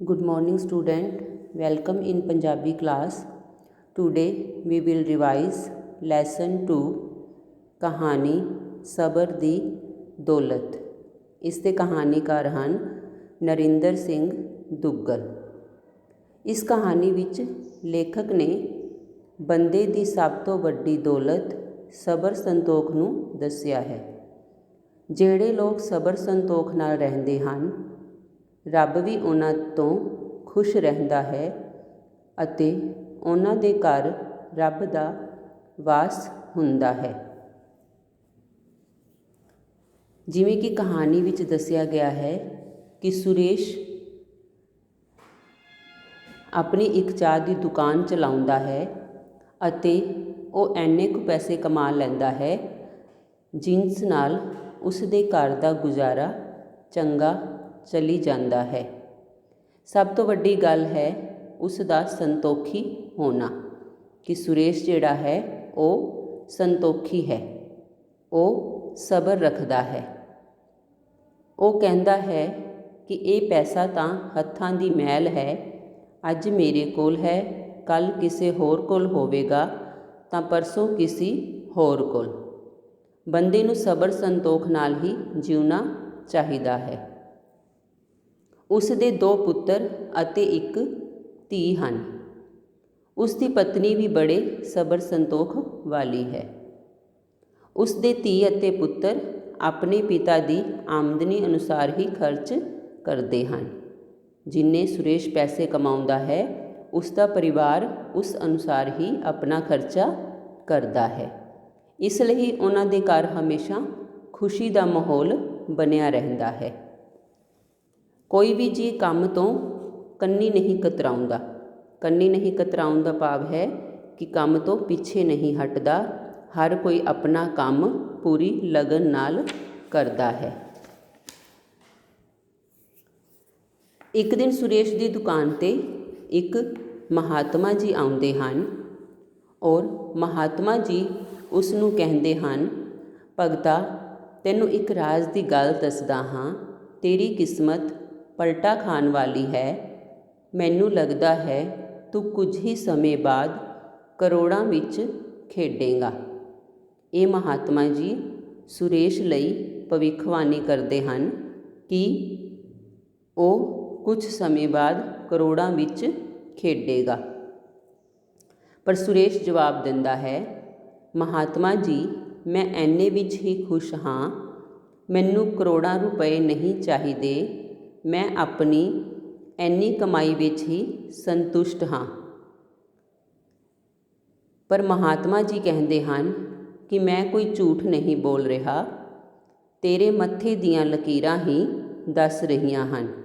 Good morning, student. Welcome in Punjabi class. Today we will revise lesson 2 ਕਹਾਣੀ ਸਬਰ ਦੀ ਦੌਲਤ ਇਸ ਦੇ ਕਹਾਣੀਕਾਰ ਹਨ ਨਰਿੰਦਰ ਸਿੰਘ ਦੁੱਗਲ ਇਸ ਕਹਾਣੀ ਵਿੱਚ ਲੇਖਕ ਨੇ ਬੰਦੇ ਦੀ ਸਭ ਤੋਂ ਵੱਡੀ ਦੌਲਤ ਸਬਰ ਸੰਤੋਖ ਨੂੰ ਦੱਸਿਆ ਹੈ ਜਿਹੜੇ ਲੋਕ ਸਬਰ ਸੰਤੋਖ ਨਾਲ ਰਹਿੰਦੇ ਹਨ ਰੱਬ ਵੀ ਉਹਨਾਂ ਤੋਂ ਖੁਸ਼ ਰਹਿੰਦਾ ਹੈ ਅਤੇ ਉਹਨਾਂ ਦੇ ਘਰ ਰੱਬ ਦਾ ਵਾਸ ਹੁੰਦਾ ਹੈ। ਜਿਵੇਂ ਕਿ ਕਹਾਣੀ ਵਿੱਚ ਦੱਸਿਆ ਗਿਆ ਹੈ ਕਿ ਸੁਰੇਸ਼ ਆਪਣੀ ਇੱਕ ਚਾਹ ਦੀ ਦੁਕਾਨ ਚਲਾਉਂਦਾ ਹੈ ਅਤੇ ਉਹ ਐਨੇ ਕੁ ਪੈਸੇ ਕਮਾ ਲੈਂਦਾ ਹੈ ਜਿਸ ਨਾਲ ਉਸ ਦੇ ਘਰ ਦਾ ਗੁਜ਼ਾਰਾ ਚੰਗਾ ਚਲੀ ਜਾਂਦਾ ਹੈ। ਸਭ ਤੋਂ ਵੱਡੀ ਗੱਲ ਹੈ ਉਸ ਦਾ ਸੰਤੋਖੀ ਹੋਣਾ ਕਿ ਸੁਰੇਸ਼ ਜਿਹੜਾ ਹੈ ਉਹ ਸੰਤੋਖੀ ਹੈ। ਉਹ ਸਬਰ ਰੱਖਦਾ ਹੈ। ਉਹ ਕਹਿੰਦਾ ਹੈ ਕਿ ਇਹ ਪੈਸਾ ਤਾਂ ਹੱਥਾਂ ਦੀ ਮੈਲ ਹੈ, ਅੱਜ ਮੇਰੇ ਕੋਲ ਹੈ, ਕੱਲ ਕਿਸੇ ਹੋਰ ਕੋਲ ਹੋਵੇਗਾ, ਤਾਂ ਪਰਸੋਂ ਕਿਸੇ ਹੋਰ ਕੋਲ। ਬੰਦੇ ਨੂੰ ਸਬਰ ਸੰਤੋਖ ਨਾਲ ਹੀ ਜਿਉਣਾ ਚਾਹੀਦਾ ਹੈ। ਉਸ ਦੇ ਦੋ ਪੁੱਤਰ ਅਤੇ ਇੱਕ ਧੀ ਹਨ। ਉਸ ਦੀ ਪਤਨੀ ਵੀ ਬੜੇ ਸਬਰ ਸੰਤੋਖ ਵਾਲੀ ਹੈ। ਉਸ ਦੇ ਧੀ ਅਤੇ ਪੁੱਤਰ ਆਪਣੇ ਪਿਤਾ ਦੀ ਆਮਦਨੀ ਅਨੁਸਾਰ ਹੀ ਖਰਚ ਕਰਦੇ ਹਨ। ਜਿੰਨੇ ਸੁਰੇਸ਼ ਪੈਸੇ ਕਮਾਉਂਦਾ ਹੈ ਉਸ ਦਾ ਪਰਿਵਾਰ ਉਸ ਅਨੁਸਾਰ ਹੀ ਆਪਣਾ ਖਰਚਾ ਕਰਦਾ ਹੈ। ਇਸ ਲਈ ਉਹਨਾਂ ਦੇ ਘਰ ਹਮੇਸ਼ਾ ਖੁਸ਼ੀ ਦਾ ਮਾਹੌਲ ਬਣਿਆ ਰਹਿੰਦਾ ਹੈ। ਕੋਈ ਵੀ ਜੀ ਕੰਮ ਤੋਂ ਕੰਨੀ ਨਹੀਂ ਕਤਰਾਉਂਦਾ। ਕੰਨੀ ਨਹੀਂ ਕਤਰਾਉਣ ਦਾ ਭਾਵ ਹੈ ਕਿ ਕੰਮ ਤੋਂ ਪਿੱਛੇ ਨਹੀਂ ਹਟਦਾ। ਹਰ ਕੋਈ ਆਪਣਾ ਕੰਮ ਪੂਰੀ ਲਗਨ ਨਾਲ ਕਰਦਾ ਹੈ। ਇੱਕ ਦਿਨ ਸੁਰੇਸ਼ ਦੀ ਦੁਕਾਨ ਤੇ ਇੱਕ ਮਹਾਤਮਾ ਜੀ ਆਉਂਦੇ ਹਨ ਔਰ ਮਹਾਤਮਾ ਜੀ ਉਸ ਨੂੰ ਕਹਿੰਦੇ ਹਨ, ਭਗਤਾ, ਤੈਨੂੰ ਇੱਕ ਰਾਜ਼ ਦੀ ਗੱਲ ਦੱਸਦਾ ਹਾਂ, ਤੇਰੀ ਕਿਸਮਤ ਪਲਟਾ ਖਾਣ ਵਾਲੀ ਹੈ। ਮੈਨੂੰ ਲੱਗਦਾ ਹੈ ਤੂੰ ਕੁਝ ਹੀ ਸਮੇਂ ਬਾਅਦ ਕਰੋੜਾਂ ਵਿੱਚ ਖੇਡੇਗਾ। ਇਹ ਮਹਾਤਮਾ ਜੀ ਸੁਰੇਸ਼ ਲਈ ਭਵਿੱਖਬਾਣੀ ਕਰਦੇ ਹਨ ਕਿ ਉਹ ਕੁਝ ਸਮੇਂ ਬਾਅਦ ਕਰੋੜਾਂ ਵਿੱਚ ਖੇਡੇਗਾ। ਪਰ ਸੁਰੇਸ਼ ਜਵਾਬ ਦਿੰਦਾ ਹੈ, ਮਹਾਤਮਾ ਜੀ, ਮੈਂ ਐਨੇ ਵਿੱਚ ਹੀ ਖੁਸ਼ ਹਾਂ। ਮੈਨੂੰ ਕਰੋੜਾਂ ਰੁਪਏ ਨਹੀਂ ਚਾਹੀਦੇ। ਮੈਂ ਆਪਣੀ ਐਨੀ ਕਮਾਈ ਵਿੱਚ ਹੀ ਸੰਤੁਸ਼ਟ ਹਾਂ। ਪਰ ਮਹਾਤਮਾ ਜੀ ਕਹਿੰਦੇ ਹਨ ਕਿ ਮੈਂ ਕੋਈ ਝੂਠ ਨਹੀਂ ਬੋਲ ਰਿਹਾ। ਤੇਰੇ ਮੱਥੇ ਦੀਆਂ ਲਕੀਰਾਂ ਹੀ ਦੱਸ ਰਹੀਆਂ ਹਨ।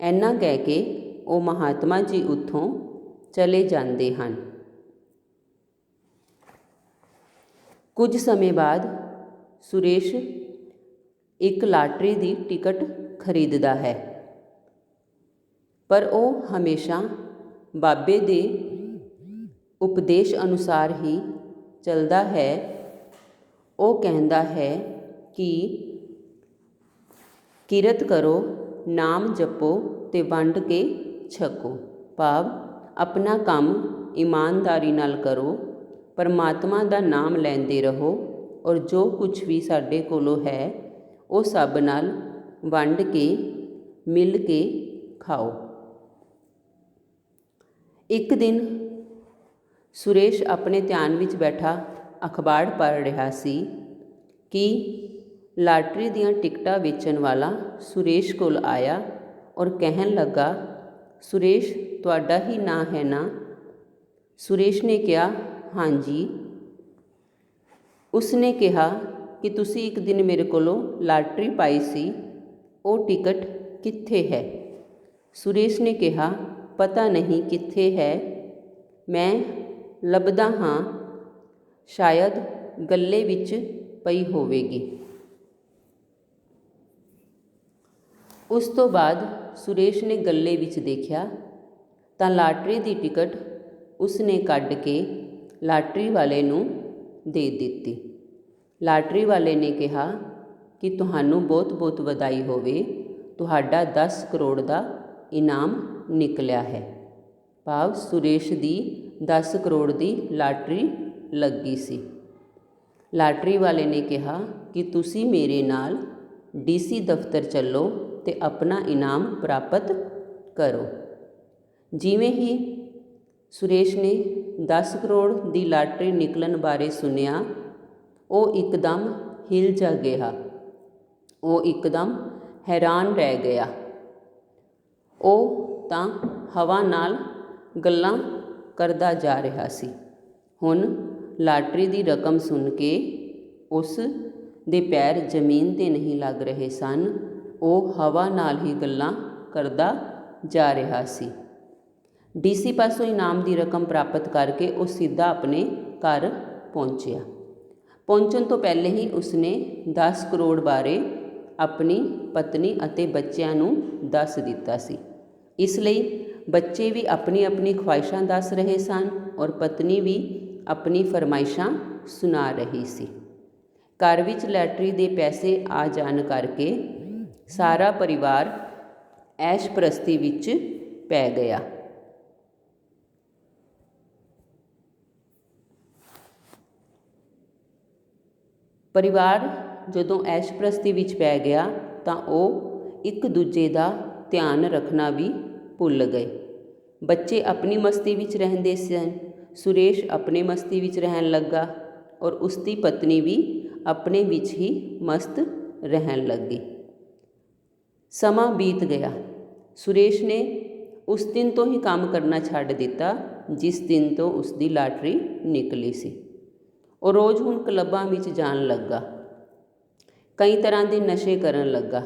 ਐਨਾ ਕਹਿ ਕੇ ਉਹ ਮਹਾਤਮਾ ਜੀ ਉੱਥੋਂ ਚਲੇ ਜਾਂਦੇ ਹਨ। ਕੁਝ ਸਮੇਂ ਬਾਅਦ ਸੁਰੇਸ਼ ਇੱਕ ਲਾਟਰੀ ਦੀ ਟਿਕਟ ਖਰੀਦਦਾ ਹੈ। ਪਰ ਉਹ ਹਮੇਸ਼ਾ ਬਾਬੇ ਦੇ ਉਪਦੇਸ਼ ਅਨੁਸਾਰ ਹੀ ਚੱਲਦਾ ਹੈ। ਉਹ ਕਹਿੰਦਾ ਹੈ ਕਿ ਕਿਰਤ ਕਰੋ, ਨਾਮ ਜਪੋ ਤੇ ਵੰਡ ਕੇ ਛਕੋ। ਭਾਵ, ਆਪਣਾ ਕੰਮ ਇਮਾਨਦਾਰੀ ਨਾਲ ਕਰੋ, ਪਰਮਾਤਮਾ ਦਾ ਨਾਮ ਲੈਂਦੇ ਰਹੋ ਔਰ ਜੋ ਕੁਝ ਵੀ ਸਾਡੇ ਕੋਲੋਂ ਹੈ, ਉਹ ਸਭ ਨਾਲ ਵੰਡ ਕੇ, ਮਿਲ ਕੇ ਖਾਓ। ਇੱਕ ਦਿਨ ਸੁਰੇਸ਼ ਆਪਣੇ ਧਿਆਨ ਵਿੱਚ ਬੈਠਾ ਅਖਬਾਰ ਪੜ੍ਹ ਰਿਹਾ ਸੀ ਕਿ ਲਾਟਰੀ ਦੀਆਂ ਟਿਕਟਾਂ ਵੇਚਣ ਵਾਲਾ ਸੁਰੇਸ਼ ਕੋਲ ਆਇਆ ਔਰ ਕਹਿਣ ਲੱਗਾ, ਸੁਰੇਸ਼, ਤੁਹਾਡਾ ਹੀ ਨਾਂ ਹੈ ਨਾ? ਸੁਰੇਸ਼ ਨੇ ਕਿਹਾ, ਹਾਂਜੀ। ਉਸਨੇ ਕਿਹਾ ਕਿ, ਤੁਸੀਂ ਇੱਕ ਦਿਨ ਮੇਰੇ ਕੋਲੋਂ ਲਾਟਰੀ ਪਾਈ ਸੀ। ਉਹ ਟਿਕਟ ਕਿੱਥੇ ਹੈ? ਸੁਰੇਸ਼ ਨੇ ਕਿਹਾ, ਪਤਾ ਨਹੀਂ ਕਿੱਥੇ ਹੈ। ਮੈਂ ਲੱਭਦਾ ਹਾਂ, ਸ਼ਾਇਦ ਗੱਲੇ ਵਿੱਚ ਪਈ ਹੋਵੇਗੀ। ਉਸ ਤੋਂ ਬਾਅਦ ਸੁਰੇਸ਼ ਨੇ ਗੱਲੇ ਵਿੱਚ ਦੇਖਿਆ, ਤਾਂ ਲਾਟਰੀ ਦੀ ਟਿਕਟ ਉਸਨੇ ਕੱਢ ਕੇ ਲਾਟਰੀ ਵਾਲੇ ਨੂੰ ਦੇ ਦਿੱਤੀ। ਲਾਟਰੀ ਵਾਲੇ ਨੇ ਕਿਹਾ ਕਿ ਤੁਹਾਨੂੰ ਬਹੁਤ ਬਹੁਤ ਵਧਾਈ ਹੋਵੇ। ਤੁਹਾਡਾ ਦਸ ਕਰੋੜ ਦਾ ਇਨਾਮ ਨਿਕਲਿਆ ਹੈ। ਭਾਵ ਸੁਰੇਸ਼ ਦੀ 10 ਕਰੋੜ ਦੀ ਲਾਟਰੀ ਲੱਗੀ ਸੀ। ਲਾਟਰੀ ਵਾਲੇ ਨੇ ਕਿਹਾ ਕਿ ਤੁਸੀਂ ਮੇਰੇ ਨਾਲ ਡੀਸੀ ਦਫ਼ਤਰ ਚੱਲੋ ਤੇ ਆਪਣਾ ਇਨਾਮ ਪ੍ਰਾਪਤ ਕਰੋ। ਜਿਵੇਂ ਹੀ ਸੁਰੇਸ਼ ਨੇ 10 ਕਰੋੜ ਦੀ ਲਾਟਰੀ ਨਿਕਲਣ ਬਾਰੇ ਸੁਨਿਆ ਉਹ ਇੱਕਦਮ ਹਿਲ ਜਾ ਗਿਆ। ਉਹ ਇੱਕਦਮ ਹੈਰਾਨ ਰਹਿ ਗਿਆ। ਉਹ ਤਾਂ ਹਵਾ ਨਾਲ ਗੱਲਾਂ ਕਰਦਾ ਜਾ ਰਿਹਾ ਸੀ। ਹੁਣ ਲਾਟਰੀ ਦੀ ਰਕਮ ਸੁਣ ਕੇ ਉਸ ਦੇ ਪੈਰ ਜ਼ਮੀਨ ਤੇ ਨਹੀਂ ਲੱਗ ਰਹੇ ਸਨ। ਉਹ ਹਵਾ ਨਾਲ ਹੀ ਗੱਲਾਂ ਕਰਦਾ ਜਾ ਰਿਹਾ ਸੀ। ਡੀਸੀ ਪਾਸੋਂ ਇਨਾਮ ਦੀ ਰਕਮ ਪ੍ਰਾਪਤ ਕਰਕੇ ਉਹ ਸਿੱਧਾ ਆਪਣੇ ਘਰ ਪਹੁੰਚਿਆ। ਪਹੁੰਚਣ ਤੋਂ ਪਹਿਲੇ ਹੀ ਉਸਨੇ 10 ਕਰੋੜ ਬਾਰੇ ਆਪਣੀ ਪਤਨੀ ਅਤੇ ਬੱਚਿਆਂ ਨੂੰ ਦੱਸ ਦਿੱਤਾ ਸੀ। ਇਸ ਲਈ ਬੱਚੇ ਵੀ ਆਪਣੀ ਆਪਣੀ ਖੁਆਇਸ਼ਾਂ ਦੱਸ ਰਹੇ ਸਨ ਔਰ ਪਤਨੀ ਵੀ ਆਪਣੀ ਫਰਮਾਇਸ਼ਾਂ ਸੁਣਾ ਰਹੀ ਸੀ। ਘਰ ਵਿੱਚ ਲੈਟਰੀ ਦੇ ਪੈਸੇ ਆ ਜਾਣ ਕਰਕੇ ਸਾਰਾ ਪਰਿਵਾਰ ਐਸ਼ ਪ੍ਰਸਤੀ ਵਿੱਚ ਪੈ ਗਿਆ। ਪਰਿਵਾਰ ਜਦੋਂ ਐਸ਼ ਪ੍ਰਸਤੀ ਵਿੱਚ ਪੈ ਗਿਆ ਤਾਂ ਉਹ ਇੱਕ ਦੂਜੇ ਦਾ ਧਿਆਨ ਰੱਖਣਾ ਵੀ ਭੁੱਲ ਗਏ। ਬੱਚੇ ਆਪਣੀ ਮਸਤੀ ਵਿੱਚ ਰਹਿੰਦੇ ਸਨ। ਸੁਰੇਸ਼ ਆਪਣੇ ਮਸਤੀ ਵਿੱਚ ਰਹਿਣ ਲੱਗਾ ਔਰ ਉਸ ਦੀ ਪਤਨੀ ਵੀ ਆਪਣੇ ਵਿੱਚ ਹੀ ਮਸਤ ਰਹਿਣ ਲੱਗੀ। ਸਮਾਂ ਬੀਤ ਗਿਆ। ਸੁਰੇਸ਼ ਨੇ ਉਸ ਦਿਨ ਤੋਂ ਹੀ ਕੰਮ ਕਰਨਾ ਛੱਡ ਦਿੱਤਾ, ਜਿਸ ਦਿਨ ਤੋਂ ਉਸ ਦੀ ਲਾਟਰੀ ਨਿਕਲੀ ਸੀ। ਉਹ ਰੋਜ਼ ਹੁਣ ਕਲੱਬਾਂ ਵਿੱਚ ਜਾਣ ਲੱਗਾ। ਕਈ ਤਰ੍ਹਾਂ ਦੇ ਨਸ਼ੇ ਕਰਨ ਲੱਗਾ।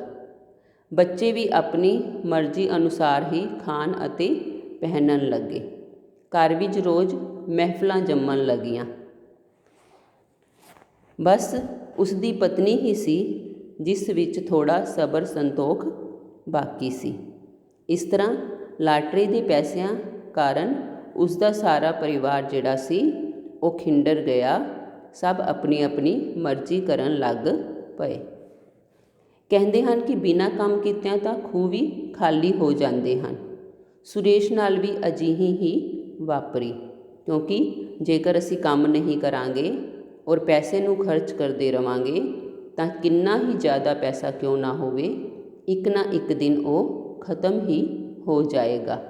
ਬੱਚੇ ਵੀ ਆਪਣੀ ਮਰਜ਼ੀ ਅਨੁਸਾਰ ਹੀ ਖਾਣ ਅਤੇ ਪਹਿਨਣ ਲੱਗੇ। ਘਰ ਵਿੱਚ ਰੋਜ਼ ਮਹਿਫਲਾਂ ਜੰਮਣ ਲੱਗੀਆਂ। ਬਸ ਉਸ ਦੀ ਪਤਨੀ ਹੀ ਸੀ, ਜਿਸ ਵਿੱਚ ਥੋੜਾ ਸਬਰ ਸੰਤੋਖ ਬਾਕੀ ਸੀ। ਇਸ ਤਰ੍ਹਾਂ ਲਾਟਰੀ ਦੇ ਪੈਸਿਆਂ ਕਾਰਨ ਉਸ ਦਾ ਸਾਰਾ ਪਰਿਵਾਰ ਜਿਹੜਾ ਸੀ, ਉਹ ਖਿੰਡਰ ਗਿਆ, ਸਭ ਆਪਣੀ ਆਪਣੀ ਮਰਜ਼ੀ ਕਰਨ ਲੱਗ ਪਏ। ਕਹਿੰਦੇ ਹਨ ਕਿ ਬਿਨਾਂ ਕੰਮ ਕੀਤਿਆਂ ਤਾਂ ਖੂਹ ਵੀ ਖਾਲੀ ਹੋ ਜਾਂਦੇ ਹਨ। ਸੁਰੇਸ਼ ਨਾਲ ਵੀ ਅਜਿਹੀ ਹੀ ਵਾਪਰੀ, ਕਿਉਂਕਿ ਜੇਕਰ ਅਸੀਂ ਕੰਮ ਨਹੀਂ ਕਰਾਂਗੇ ਔਰ ਪੈਸੇ ਨੂੰ ਖਰਚ ਕਰਦੇ ਰਵਾਂਗੇ, ਤਾਂ ਕਿੰਨਾ ਹੀ ਜ਼ਿਆਦਾ ਪੈਸਾ ਕਿਉਂ ਨਾ ਹੋਵੇ, ਇੱਕ ਨਾ ਇੱਕ ਦਿਨ ਉਹ ਖਤਮ ਹੀ ਹੋ ਜਾਏਗਾ।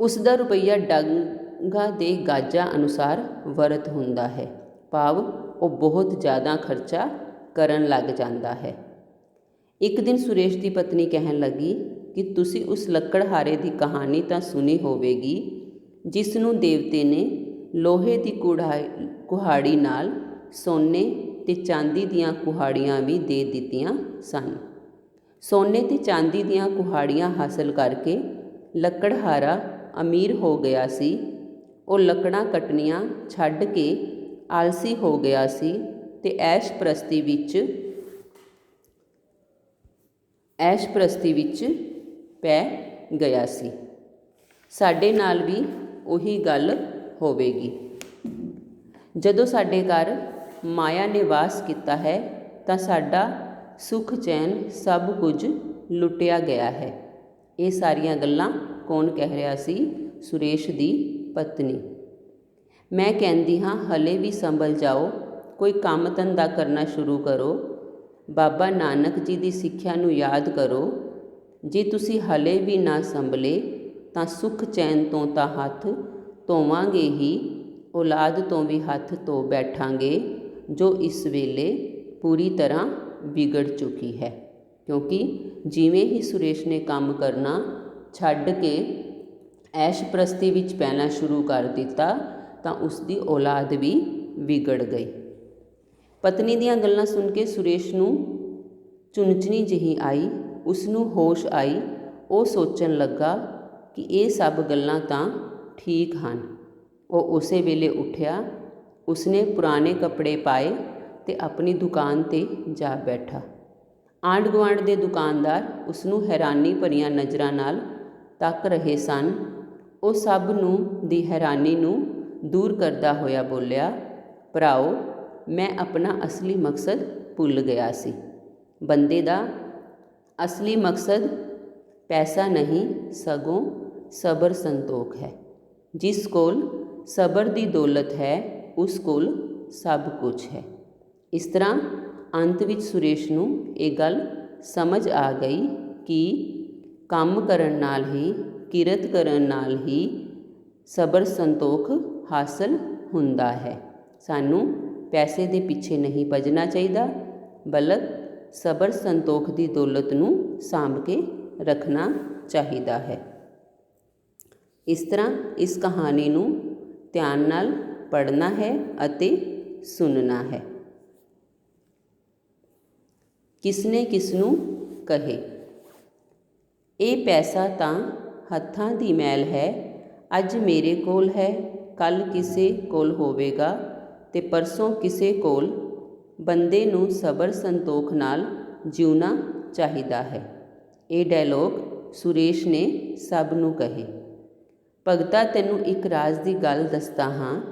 ਉਸ ਦਾ ਰੁਪਈਆ ਡੰਗਾ ਦੇ ਗਾਜਾਂ ਅਨੁਸਾਰ ਵਰਤ ਹੁੰਦਾ ਹੈ। ਭਾਵ ਉਹ ਬਹੁਤ ਜ਼ਿਆਦਾ ਖਰਚਾ ਕਰਨ ਲੱਗ ਜਾਂਦਾ ਹੈ। ਇੱਕ ਦਿਨ ਸੁਰੇਸ਼ ਦੀ ਪਤਨੀ ਕਹਿਣ ਲੱਗੀ ਕਿ ਤੁਸੀਂ ਉਸ ਲੱਕੜਹਾਰੇ ਦੀ ਕਹਾਣੀ ਤਾਂ ਸੁਣੀ ਹੋਵੇਗੀ, ਜਿਸ ਨੂੰ ਦੇਵਤੇ ਨੇ ਲੋਹੇ ਦੀ ਕੁੜਾਈ ਕੁਹਾੜੀ ਨਾਲ ਸੋਨੇ ਤੇ ਚਾਂਦੀ ਦੀਆਂ ਕੁਹਾੜੀਆਂ ਵੀ ਦੇ ਦਿੱਤੀਆਂ ਸਨ। ਸੋਨੇ ਤੇ ਚਾਂਦੀ ਦੀਆਂ ਕੁਹਾੜੀਆਂ ਹਾਸਲ ਕਰਕੇ ਲੱਕੜਹਾਰਾ ਅਮੀਰ ਹੋ ਗਿਆ ਸੀ। ਉਹ ਲੱਕੜਾਂ ਕੱਟਣੀਆਂ ਛੱਡ ਕੇ ਆਲਸੀ ਹੋ ਗਿਆ ਸੀ ਤੇ ਐਸ਼ ਪ੍ਰਸਤੀ ਵਿੱਚ, ਐਸ਼ ਪ੍ਰਸਤੀ ਵਿੱਚ ਪੈ ਗਿਆ ਸੀ। ਸਾਡੇ ਨਾਲ ਵੀ ਉਹੀ ਗੱਲ ਹੋਵੇਗੀ। ਜਦੋਂ ਸਾਡੇ ਘਰ ਮਾਇਆ ਨੇ ਵਾਸ ਕੀਤਾ ਹੈ, ਤਾਂ ਸਾਡਾ ਸੁਖ ਚੈਨ ਸਭ ਕੁਝ ਲੁੱਟਿਆ ਗਿਆ ਹੈ। ਇਹ ਸਾਰੀਆਂ ਗੱਲਾਂ ਕੌਣ ਕਹਿ ਰਿਹਾ ਸੀ? ਸੁਰੇਸ਼ ਦੀ ਪਤਨੀ। ਮੈਂ ਕਹਿੰਦੀ ਹਾਂ, ਹਲੇ ਵੀ ਸੰਭਲ ਜਾਓ, ਕੋਈ ਕੰਮ ਧੰਦਾ ਕਰਨਾ ਸ਼ੁਰੂ ਕਰੋ। ਬਾਬਾ ਨਾਨਕ ਜੀ ਦੀ ਸਿੱਖਿਆ ਨੂੰ ਯਾਦ ਕਰੋ। ਜੇ ਤੁਸੀਂ ਹਲੇ ਵੀ ਨਾ ਸੰਭਲੇ, ਤਾਂ ਸੁਖ ਚੈਨ ਤੋਂ ਤਾਂ ਹੱਥ ਧੋਵਾਂਗੇ ਹੀ, ਔਲਾਦ ਤੋਂ ਵੀ ਹੱਥ ਧੋ ਬੈਠਾਂਗੇ, ਜੋ ਇਸ ਵੇਲੇ ਪੂਰੀ ਤਰ੍ਹਾਂ ਵਿਗੜ ਚੁੱਕੀ ਹੈ। ਕਿਉਂਕਿ ਜਿਵੇਂ ਹੀ ਸੁਰੇਸ਼ ਨੇ ਕੰਮ ਕਰਨਾ, ਛੱਡ ਕੇ ਐਸ਼ ਪ੍ਰਸਤੀ ਵਿੱਚ ਪੈਣਾ ਸ਼ੁਰੂ ਕਰ ਦਿੱਤਾ ਤਾਂ ਉਸ ਦੀ ਔਲਾਦ ਵੀ ਵਿਗੜ ਗਈ। ਪਤਨੀ ਦੀਆਂ ਗੱਲਾਂ ਸੁਣ ਕੇ ਸੁਰੇਸ਼ ਨੂੰ ਚੁੰਚਣੀ ਜਿਹੀ ਆਈ ਉਸ ਨੂੰ ਹੋਸ਼ ਆਈ। ਉਹ ਸੋਚਣ ਲੱਗਾ ਕਿ ਇਹ ਸਭ ਗੱਲਾਂ ਤਾਂ ਠੀਕ ਹਨ। ਉਹ ਉਸੇ ਵੇਲੇ ਉੱਠਿਆ, ਉਸਨੇ ਪੁਰਾਣੇ ਕੱਪੜੇ ਪਾਏ ਤੇ ਆਪਣੀ ਦੁਕਾਨ ਤੇ ਜਾ ਬੈਠਾ। ਆਂਢ ਗੁਆਂਢ ਦੇ ਦੁਕਾਨਦਾਰ ਉਸ ਨੂੰ ਹੈਰਾਨੀ ਭਰੀਆਂ ਨਜ਼ਰਾਂ ਨਾਲ ਤੱਕ ਰਹੇ ਸਨ। ਉਹ ਸਭ ਨੂੰ, ਦੀ ਹੈਰਾਨੀ ਨੂੰ ਦੂਰ ਕਰਦਾ ਹੋਇਆ ਬੋਲਿਆ, ਭਰਾਓ, ਮੈਂ ਆਪਣਾ ਅਸਲੀ ਮਕਸਦ ਭੁੱਲ ਗਿਆ ਸੀ। ਬੰਦੇ ਦਾ ਅਸਲੀ ਮਕਸਦ ਪੈਸਾ ਨਹੀਂ, ਸਗੋਂ ਸਬਰ ਸੰਤੋਖ ਹੈ। ਜਿਸ ਕੋਲ ਸਬਰ ਦੀ ਦੌਲਤ ਹੈ, ਉਸ ਕੋਲ ਸਭ ਕੁਝ ਹੈ। ਇਸ ਤਰ੍ਹਾਂ ਅੰਤ ਵਿੱਚ ਸੁਰੇਸ਼ ਨੂੰ ਇਹ ਗੱਲ ਸਮਝ ਆ ਗਈ ਕਿ ਕੰਮ ਕਰਨ ਨਾਲ ਹੀ, ਕਿਰਤ ਕਰਨ ਨਾਲ ਹੀ ਸਬਰ ਸੰਤੋਖ ਹਾਸਲ ਹੁੰਦਾ ਹੈ। ਸਾਨੂੰ ਪੈਸੇ ਦੇ ਪਿੱਛੇ ਨਹੀਂ ਭੱਜਣਾ ਚਾਹੀਦਾ ਬਲਕ ਸਬਰ ਸੰਤੋਖ ਦੀ ਦੌਲਤ ਨੂੰ ਸਾਂਭ ਕੇ ਰੱਖਣਾ ਚਾਹੀਦਾ ਹੈ। ਇਸ ਤਰ੍ਹਾਂ ਇਸ ਕਹਾਣੀ ਨੂੰ ਧਿਆਨ ਨਾਲ ਪੜ੍ਹਨਾ ਹੈ ਅਤੇ ਸੁਣਨਾ ਹੈ। ਕਿਸਨੇ ਕਿਸ ਨੂੰ ਕਹੇ? ਇਹ ਪੈਸਾ ਤਾਂ ਹੱਥਾਂ ਦੀ ਮੈਲ ਹੈ, ਅੱਜ ਮੇਰੇ ਕੋਲ ਹੈ। ਕੱਲ ਕਿਸੇ ਕੋਲ ਹੋਵੇਗਾ ਤੇ ਪਰਸੋਂ ਕਿਸੇ ਕੋਲ ਬੰਦੇ ਨੂੰ ਸਬਰ ਸੰਤੋਖ ਨਾਲ ਜਿਉਣਾ ਚਾਹੀਦਾ ਹੈ। ਇਹ ਡਾਇਲੋਗ ਸੁਰੇਸ਼ ਨੇ ਸਭ ਨੂੰ ਕਹੇ। ਭਗਤਾ, ਤੈਨੂੰ ਇੱਕ ਰਾਜ਼ ਦੀ ਗੱਲ ਦੱਸਦਾ ਹਾਂ।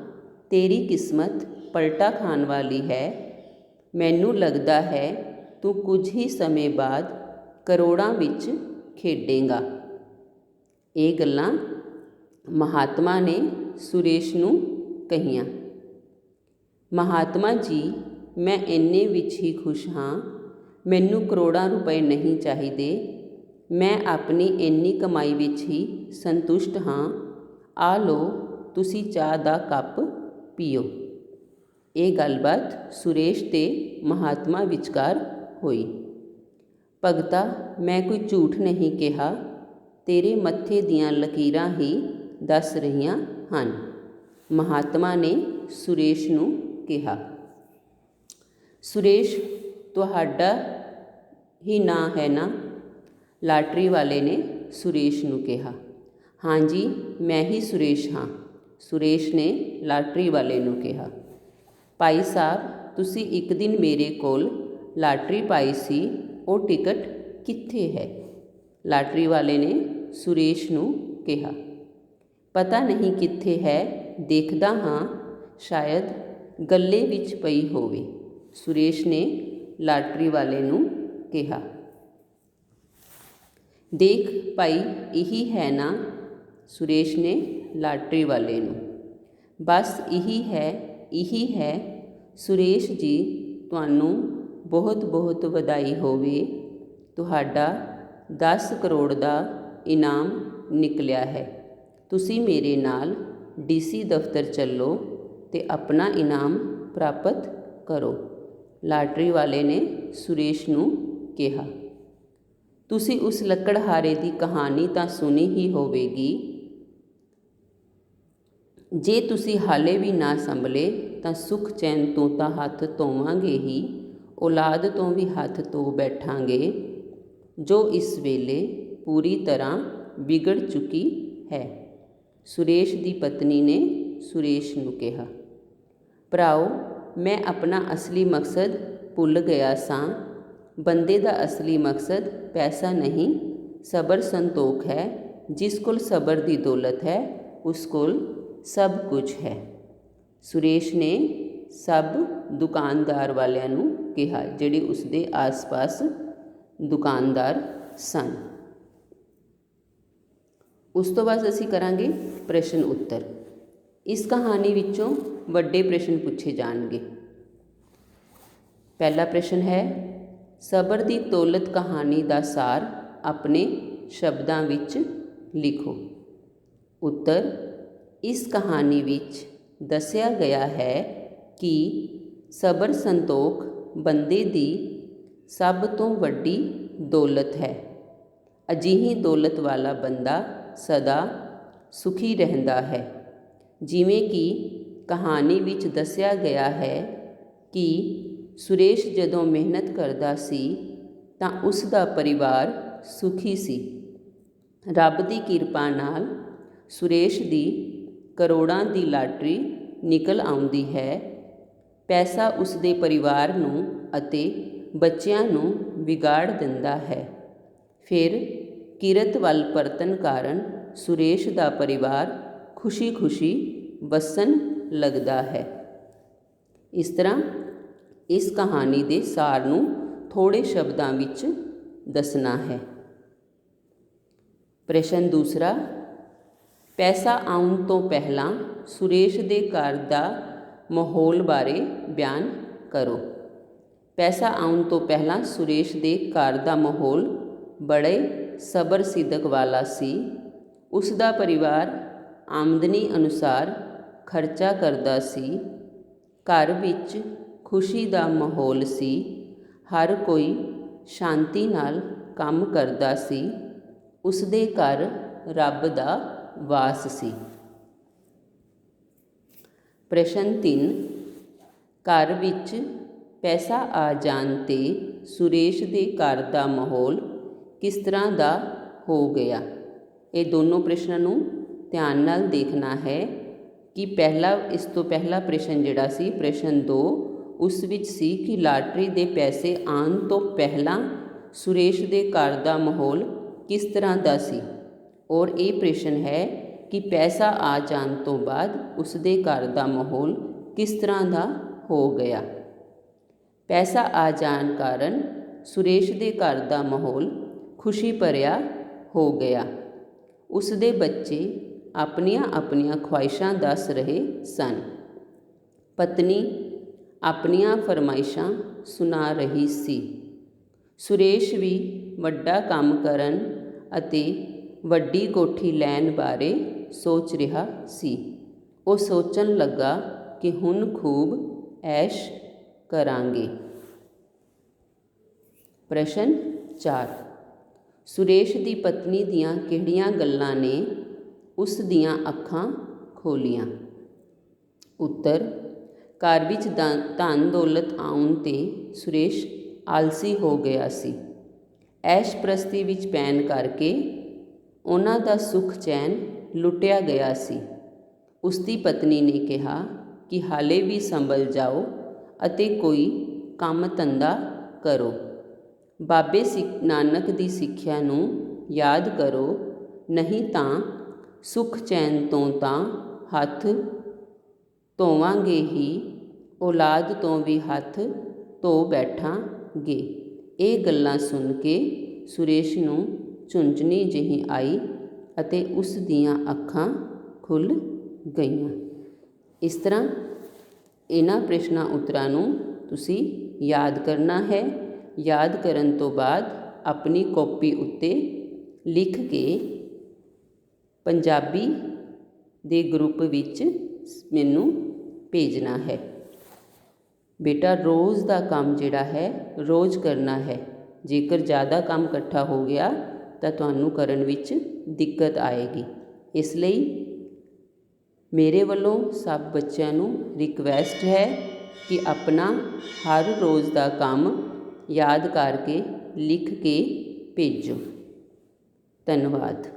ਤੇਰੀ ਕਿਸਮਤ ਪਲਟਾ ਖਾਣ ਵਾਲੀ ਹੈ। ਮੈਨੂੰ ਲੱਗਦਾ ਹੈ ਤੂੰ ਕੁਝ ਹੀ ਸਮੇਂ ਬਾਅਦ ਕਰੋੜਾਂ ਵਿੱਚ ਖੇਡੇਗਾ। ਇਹ ਗੱਲਾਂ ਮਹਾਤਮਾ ਨੇ ਸੁਰੇਸ਼ ਨੂੰ ਕਹੀਆਂ, ਮਹਾਤਮਾ ਜੀ, ਮੈਂ ਇੰਨੇ ਵਿੱਚ ਹੀ ਖੁਸ਼ ਹਾਂ। ਮੈਨੂੰ ਕਰੋੜਾਂ ਰੁਪਏ ਨਹੀਂ ਚਾਹੀਦੇ। ਮੈਂ ਆਪਣੀ ਇੰਨੀ ਕਮਾਈ ਵਿੱਚ ਹੀ ਸੰਤੁਸ਼ਟ ਹਾਂ। ਆ ਲਓ, ਤੁਸੀਂ ਚਾਹ ਦਾ ਕੱਪ ਪੀਓ। ਇਹ ਗੱਲਬਾਤ ਸੁਰੇਸ਼ ਤੇ ਮਹਾਤਮਾ ਵਿਚਕਾਰ ਹੋਈ। ਭਗਤਾ, ਮੈਂ ਕੋਈ ਝੂਠ ਨਹੀਂ ਕਿਹਾ। ਤੇਰੇ ਮੱਥੇ ਦੀਆਂ ਲਕੀਰਾਂ ਹੀ ਦੱਸ ਰਹੀਆਂ ਹਨ। ਮਹਾਤਮਾ ਨੇ ਸੁਰੇਸ਼ ਨੂੰ ਕਿਹਾ, ਸੁਰੇਸ਼, ਤੁਹਾਡਾ ਹੀ ਨਾਂ ਹੈ ਨਾ? ਲਾਟਰੀ ਵਾਲੇ ਨੇ ਸੁਰੇਸ਼ ਨੂੰ ਕਿਹਾ ਹਾਂਜੀ ਮੈਂ ਹੀ ਸੁਰੇਸ਼ ਹਾਂ। ਸੁਰੇਸ਼ ਨੇ ਲਾਟਰੀ ਵਾਲੇ ਨੂੰ ਕਿਹਾ, ਭਾਈ ਸਾਹਿਬ, ਤੁਸੀਂ ਇੱਕ ਦਿਨ ਮੇਰੇ ਕੋਲ ਲਾਟਰੀ ਪਾਈ ਸੀ, ਉਹ ਟਿਕਟ ਕਿੱਥੇ ਹੈ? ਲਾਟਰੀ ਵਾਲੇ ਨੇ ਸੁਰੇਸ਼ ਨੂੰ ਕਿਹਾ ਪਤਾ ਨਹੀਂ ਕਿੱਥੇ ਹੈ, ਦੇਖਦਾ ਹਾਂ, ਸ਼ਾਇਦ ਗੱਲੇ ਵਿੱਚ ਪਈ ਹੋਵੇ। ਸੁਰੇਸ਼ ਨੇ ਲਾਟਰੀ ਵਾਲੇ ਨੂੰ ਕਿਹਾ, ਦੇਖ ਭਾਈ, ਇਹੀ ਹੈ ਨਾ? ਸੁਰੇਸ਼ ਨੇ ਲਾਟਰੀ ਵਾਲੇ ਨੂੰ, ਬਸ ਇਹੀ ਹੈ ਇਹੀ ਹੈ। ਸੁਰੇਸ਼ ਜੀ, ਤੁਹਾਨੂੰ ਬਹੁਤ ਬਹੁਤ ਵਧਾਈ ਹੋਵੇ। ਤੁਹਾਡਾ 10 ਕਰੋੜ ਦਾ ਇਨਾਮ ਨਿਕਲਿਆ ਹੈ। ਤੁਸੀਂ ਮੇਰੇ ਨਾਲ ਡੀਸੀ ਦਫ਼ਤਰ ਚੱਲੋ ਤੇ ਆਪਣਾ ਇਨਾਮ ਪ੍ਰਾਪਤ ਕਰੋ। ਲਾਟਰੀ ਵਾਲੇ ਨੇ ਸੁਰੇਸ਼ ਨੂੰ ਕਿਹਾ। ਤੁਸੀਂ ਉਸ ਲੱਕੜਹਾਰੇ ਦੀ ਕਹਾਣੀ ਤਾਂ ਸੁਣੀ ਹੀ ਹੋਵੇਗੀ। ਜੇ ਤੁਸੀਂ ਹਾਲੇ ਵੀ ਨਾ ਸੰਭਲੇ ਤਾਂ ਸੁਖ ਚੈਨ ਤੋਂ ਤਾਂ ਹੱਥ ਧੋਵਾਂਗੇ ਹੀ, ਔਲਾਦ ਤੋਂ ਵੀ ਹੱਥ ਧੋ ਬੈਠਾਂਗੇ, ਜੋ ਇਸ ਵੇਲੇ ਪੂਰੀ ਤਰ੍ਹਾਂ ਵਿਗੜ ਚੁੱਕੀ ਹੈ। ਸੁਰੇਸ਼ ਦੀ ਪਤਨੀ ਨੇ ਸੁਰੇਸ਼ ਨੂੰ ਕਿਹਾ, ਭਰਾਓ, ਮੈਂ ਆਪਣਾ ਅਸਲੀ ਮਕਸਦ ਭੁੱਲ ਗਿਆ ਸਾਂ। ਬੰਦੇ ਦਾ ਅਸਲੀ ਮਕਸਦ ਪੈਸਾ ਨਹੀਂ, ਸਬਰ ਸੰਤੋਖ ਹੈ। ਜਿਸ ਕੋਲ ਸਬਰ ਦੀ ਦੌਲਤ ਹੈ, ਉਸ ਕੋਲ ਸਭ ਕੁਝ ਹੈ। ਸੁਰੇਸ਼ ਨੇ ਸਭ ਦੁਕਾਨਦਾਰ ਵਾਲਿਆਂ ਨੂੰ ਕਿਹਾ, ਜਿਹੜੇ ਉਸ ਦੇ ਆਸ-ਪਾਸ ਦੁਕਾਨਦਾਰ ਸਨ। ਉਸ ਤੋਂ ਬਾਅਦ ਅਸੀਂ ਕਰਾਂਗੇ ਪ੍ਰਸ਼ਨ ਉੱਤਰ। ਇਸ ਕਹਾਣੀ ਵਿੱਚੋਂ ਵੱਡੇ ਪ੍ਰਸ਼ਨ ਪੁੱਛੇ ਜਾਣਗੇ। ਪਹਿਲਾ ਪ੍ਰਸ਼ਨ ਹੈ, ਸਬਰ ਦੀ ਦੌਲਤ ਕਹਾਣੀ ਦਾ ਸਾਰ ਆਪਣੇ ਸ਼ਬਦਾਂ ਵਿੱਚ ਲਿਖੋ। ਉੱਤਰ, ਇਸ ਕਹਾਣੀ ਵਿੱਚ ਦੱਸਿਆ ਗਿਆ ਹੈ ਕਿ ਸਬਰ ਸੰਤੋਖ ਬੰਦੇ ਦੀ ਸਭ ਤੋਂ ਵੱਡੀ ਦੌਲਤ ਹੈ। ਅਜਿਹੀ ਦੌਲਤ ਵਾਲਾ ਬੰਦਾ ਸਦਾ ਸੁਖੀ ਰਹਿੰਦਾ ਹੈ। ਜਿਵੇਂ ਕਿ ਕਹਾਣੀ ਵਿੱਚ ਦੱਸਿਆ ਗਿਆ ਹੈ ਕਿ ਸੁਰੇਸ਼ ਜਦੋਂ ਮਿਹਨਤ ਕਰਦਾ ਸੀ ਤਾਂ ਉਸ ਦਾ ਪਰਿਵਾਰ ਸੁਖੀ ਸੀ। ਰੱਬ ਦੀ ਕਿਰਪਾ ਨਾਲ ਸੁਰੇਸ਼ ਦੀ ਕਰੋੜਾਂ ਦੀ ਲਾਟਰੀ ਨਿਕਲ ਆਉਂਦੀ ਹੈ। ਪੈਸਾ ਉਸ ਦੇ ਪਰਿਵਾਰ ਨੂੰ ਅਤੇ ਬੱਚਿਆਂ ਨੂੰ ਵਿਗਾੜ ਦਿੰਦਾ ਹੈ। ਫਿਰ ਕਿਰਤ ਵੱਲ ਪਰਤਨ ਕਾਰਨ ਸੁਰੇਸ਼ ਦਾ ਪਰਿਵਾਰ ਖੁਸ਼ੀ-ਖੁਸ਼ੀ ਵਸਣ ਲੱਗਦਾ ਹੈ। ਇਸ ਤਰ੍ਹਾਂ ਇਸ ਕਹਾਣੀ ਦੇ ਸਾਰ ਨੂੰ ਥੋੜੇ ਸ਼ਬਦਾਂ ਵਿੱਚ ਦੱਸਣਾ ਹੈ। ਪ੍ਰਸ਼ਨ ਦੂਸਰਾ, ਪੈਸਾ ਆਉਣ ਤੋਂ ਪਹਿਲਾਂ ਸੁਰੇਸ਼ ਦੇ ਘਰ ਦਾ ਮਾਹੌਲ ਬਾਰੇ ਬਿਆਨ ਕਰੋ। ਪੈਸਾ ਆਉਣ ਤੋਂ ਪਹਿਲਾਂ ਸੁਰੇਸ਼ ਦੇ ਘਰ ਦਾ ਮਾਹੌਲ ਬੜੇ ਸਬਰ ਸਿਦਕ ਵਾਲਾ ਸੀ। ਉਸ ਦਾ ਪਰਿਵਾਰ ਆਮਦਨੀ ਅਨੁਸਾਰ ਖਰਚਾ ਕਰਦਾ ਸੀ। ਘਰ ਵਿੱਚ ਖੁਸ਼ੀ ਦਾ ਮਾਹੌਲ ਸੀ। ਹਰ ਕੋਈ ਸ਼ਾਂਤੀ ਨਾਲ ਕੰਮ ਕਰਦਾ ਸੀ। ਉਸ ਦੇ ਘਰ ਰੱਬ ਦਾ ਵਾਸ ਸੀ। ਪ੍ਰਸ਼ਨ 3 ਘਰ ਵਿੱਚ ਪੈਸਾ ਆ ਜਾਣ ਤੇ ਸੁਰੇਸ਼ ਦੇ ਘਰ ਦਾ ਮਾਹੌਲ ਕਿਸ ਤਰ੍ਹਾਂ ਦਾ ਹੋ ਗਿਆ? ਇਹ ਦੋਨੋਂ ਪ੍ਰਸ਼ਨਾਂ ਨੂੰ ਧਿਆਨ ਨਾਲ ਦੇਖਣਾ ਹੈ ਕਿ ਪਹਿਲਾ, ਇਸ ਤੋਂ ਪਹਿਲਾ ਪ੍ਰਸ਼ਨ ਜਿਹੜਾ ਸੀ, ਪ੍ਰਸ਼ਨ 2 ਉਸ ਵਿੱਚ ਸੀ ਕਿ ਲਾਟਰੀ ਦੇ ਪੈਸੇ ਆਉਣ ਤੋਂ ਪਹਿਲਾਂ ਸੁਰੇਸ਼ ਦੇ ਘਰ ਦਾ ਮਾਹੌਲ ਕਿਸ ਤਰ੍ਹਾਂ ਦਾ ਸੀ? ਔਰ ਇਹ ਪ੍ਰਸ਼ਨ ਹੈ ਕਿ ਪੈਸਾ ਆ ਜਾਣ ਤੋਂ ਬਾਅਦ ਉਸ ਦੇ ਘਰ ਦਾ ਮਾਹੌਲ ਕਿਸ ਤਰ੍ਹਾਂ ਦਾ ਹੋ ਗਿਆ? ਪੈਸਾ ਆ ਜਾਣ ਕਾਰਨ ਸੁਰੇਸ਼ ਦੇ ਘਰ ਦਾ ਮਾਹੌਲ ਖੁਸ਼ੀ ਭਰਿਆ ਹੋ ਗਿਆ ਉਸ ਦੇ ਬੱਚੇ ਆਪਣੀਆਂ ਆਪਣੀਆਂ ਖੁਆਇਸ਼ਾਂ ਦੱਸ ਰਹੇ ਸਨ ਪਤਨੀ ਆਪਣੀਆਂ ਫਰਮਾਇਸ਼ਾਂ ਸੁਣਾ ਰਹੀ ਸੀ ਸੁਰੇਸ਼ ਵੀ ਵੱਡਾ ਕੰਮ ਕਰਨ ਅਤੇ ਵੱਡੀ ਕੋਠੀ ਲੈਣ ਬਾਰੇ ਸੋਚ ਰਿਹਾ ਸੀ ਉਹ ਸੋਚਣ ਲੱਗਾ ਕਿ ਹੁਣ ਖੂਬ ਐਸ਼ ਕਰਾਂਗੇ ਪ੍ਰਸ਼ਨ 4 ਸੁਰੇਸ਼ ਦੀ ਪਤਨੀ ਦੀਆਂ ਕਿਹੜੀਆਂ ਗੱਲਾਂ ਨੇ? ਉਸ ਦੀਆਂ ਅੱਖਾਂ ਖੋਲੀਆਂ। ਉੱਤਰ, ਘਰ ਵਿੱਚ ਧਨ ਦੌਲਤ ਆਉਣ ਤੇ ਸੁਰੇਸ਼ ਆਲਸੀ ਹੋ ਗਿਆ ਸੀ। ਐਸ਼ ਪ੍ਰਸਤੀ ਵਿੱਚ ਪੈਣ ਕਰਕੇ ਉਹਨਾਂ ਦਾ ਸੁਖ ਚੈਨ ਲੁੱਟਿਆ ਗਿਆ ਸੀ। ਉਸ ਦੀ ਪਤਨੀ ਨੇ ਕਿਹਾ ਕਿ ਹਾਲੇ ਵੀ ਸੰਭਲ ਜਾਓ ਅਤੇ ਕੋਈ ਕੰਮ ਧੰਦਾ ਕਰੋ। ਬਾਬੇ ਸਿੱਖ ਨਾਨਕ ਦੀ ਸਿੱਖਿਆ ਨੂੰ ਯਾਦ ਕਰੋ, ਨਹੀਂ ਤਾਂ ਸੁਖ ਚੈਨ ਤੋਂ ਤਾਂ ਹੱਥ ਧੋਵਾਂਗੇ ਹੀ, ਔਲਾਦ ਤੋਂ ਵੀ ਹੱਥ ਧੋ ਬੈਠਾਂਗੇ। ਇਹ ਗੱਲਾਂ ਸੁਣ ਕੇ ਸੁਰੇਸ਼ ਨੂੰ ਝੁੰਝਣੀ ਜਿਹੀ ਆਈ ਅਤੇ ਉਸ ਦੀਆਂ ਅੱਖਾਂ ਖੁੱਲ ਗਈਆਂ। ਇਸ ਤਰ੍ਹਾਂ ਇਹਨਾਂ ਪ੍ਰਸ਼ਨਾਂ ਉੱਤਰਾਂ ਨੂੰ ਤੁਸੀਂ ਯਾਦ ਕਰਨਾ ਹੈ। ਯਾਦ ਕਰਨ ਤੋਂ ਬਾਅਦ ਆਪਣੀ ਕਾਪੀ ਉੱਤੇ ਲਿਖ ਕੇ ਪੰਜਾਬੀ ਦੇ ਗਰੁੱਪ ਵਿੱਚ ਮੈਨੂੰ ਭੇਜਣਾ ਹੈ। ਬੇਟਾ, ਰੋਜ਼ ਦਾ ਕੰਮ ਜਿਹੜਾ ਹੈ, ਰੋਜ਼ ਕਰਨਾ ਹੈ। ਜੇਕਰ ਜ਼ਿਆਦਾ ਕੰਮ ਇਕੱਠਾ ਹੋ ਗਿਆ, ਤਾਂ ਤੁਹਾਨੂੰ ਕਰਨ ਵਿੱਚ ਦਿੱਕਤ ਆਏਗੀ। ਇਸ ਲਈ ਮੇਰੇ ਵੱਲੋਂ ਸਭ ਬੱਚਿਆਂ ਨੂੰ ਰਿਕਵੈਸਟ ਹੈ ਕਿ ਆਪਣਾ ਹਰ ਰੋਜ਼ ਦਾ ਕੰਮ ਯਾਦ ਕਰਕੇ ਲਿਖ ਕੇ ਭੇਜੋ। ਧੰਨਵਾਦ।